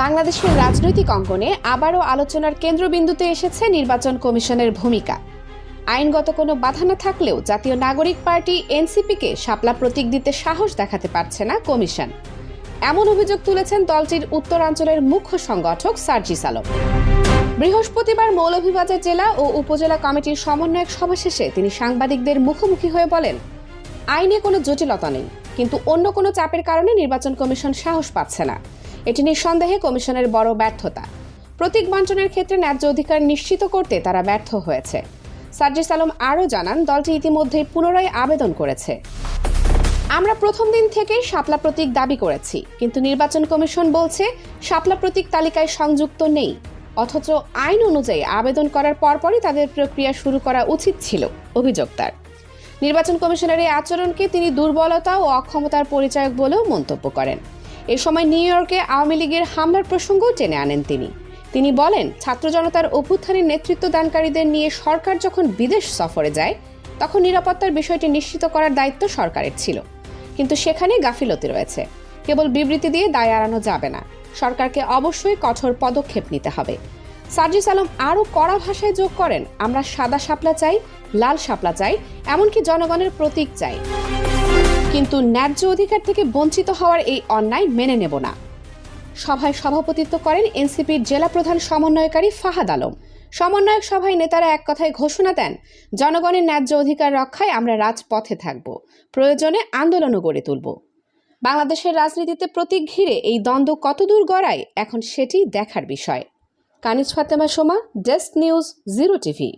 বাংলাদেশের রাজনৈতিক অঙ্গনে আবারও আলোচনার কেন্দ্রবিন্দুতে এসেছে নির্বাচন কমিশনের ভূমিকা। আইনগত কোনো বাধা না থাকলেও জাতীয় নাগরিক পার্টি এনসিপিকে শাপলা প্রতীক দিতে সাহস দেখাতে পারছে না কমিশন। এমন অভিযোগ তুলেছেন দলটির উত্তরাঞ্চলের মুখ্য সংগঠক সার্জিস আলম। বৃহস্পতিবার মৌলভীবাজার জেলা ও উপজেলা কমিটির সমন্বয়ক সভা শেষে তিনি সাংবাদিকদের মুখোমুখি হয়ে বলেন, আইনে কোনো জটিলতা নেই, কিন্তু অন্য কোনো চাপের কারণে নির্বাচন কমিশন সাহস পাচ্ছে না। এটি নিঃসন্দেহে কমিশনের বড় ব্যর্থতা। প্রতীক বঞ্চনের ক্ষেত্রে ন্যায্য অধিকার নিশ্চিত করতে তারা ব্যর্থ হয়েছে। সার্জিস আলম আরও জানান, দলটি ইতিমধ্যেই পুনরায় আবেদন করেছে। আমরা প্রথম দিন থেকেই শাপলা প্রতীক দাবি করেছি, কিন্তু নির্বাচন কমিশন বলছে, শাপলা প্রতীক তালিকায় সংযুক্ত নেই। অথচ আইন অনুযায়ী আবেদন করার পরপরই তাদের প্রক্রিয়া শুরু করা উচিত ছিল অভিযোগ তার নির্বাচন কমিশনের এই আচরণকে তিনি দুর্বলতা ও অক্ষমতার পরিচয়ক বলেও মন্তব্য করেন। এ সময় নিউ ইয়র্কে আওয়ামী লীগের হামলার প্রসঙ্গও টেনে আনেন তিনি। তিনি বলেন, ছাত্র জনতার অভ্যুত্থানের নেতৃত্ব দানকারীদের নিয়ে সরকার যখন বিদেশ সফরে যায়, তখন নিরাপত্তার বিষয়টি নিশ্চিত করার দায়িত্ব সরকারের ছিল। কিন্তু সেখানে গাফিলতি রয়েছে। কেবল বিবৃতি দিয়ে দায় এড়ানো যাবে না। সরকারকে অবশ্যই কঠোর পদক্ষেপ নিতে হবে। সার্জিস আলম আরও কড়া ভাষায় যোগ করেন, আমরা সাদা শাপলা চাই, লাল শাপলা চাই, এমনকি জনগণের প্রতীক চাই। কিন্তু ন্যায্য অধিকার থেকে বঞ্চিত হওয়ার এই অন্যায় মেনে নেব না। সভায় সভাপতিত্ব করেন এনসিপির জেলা প্রধান সমন্বয়কারী ফাহাদ আলম। সমন্বয়ক সভায় নেতারা এক কথায় ঘোষণা দেন, জনগণের ন্যায্য অধিকার রক্ষায় আমরা রাজপথে থাকব, প্রয়োজনে আন্দোলনও গড়ে তুলব। বাংলাদেশের রাজনীতিতে প্রতীক ঘিরে এই দ্বন্দ্ব কতদূর গড়ায় এখন সেটি দেখার বিষয়। Kaniz Fatema Soma, desk news, zero TV.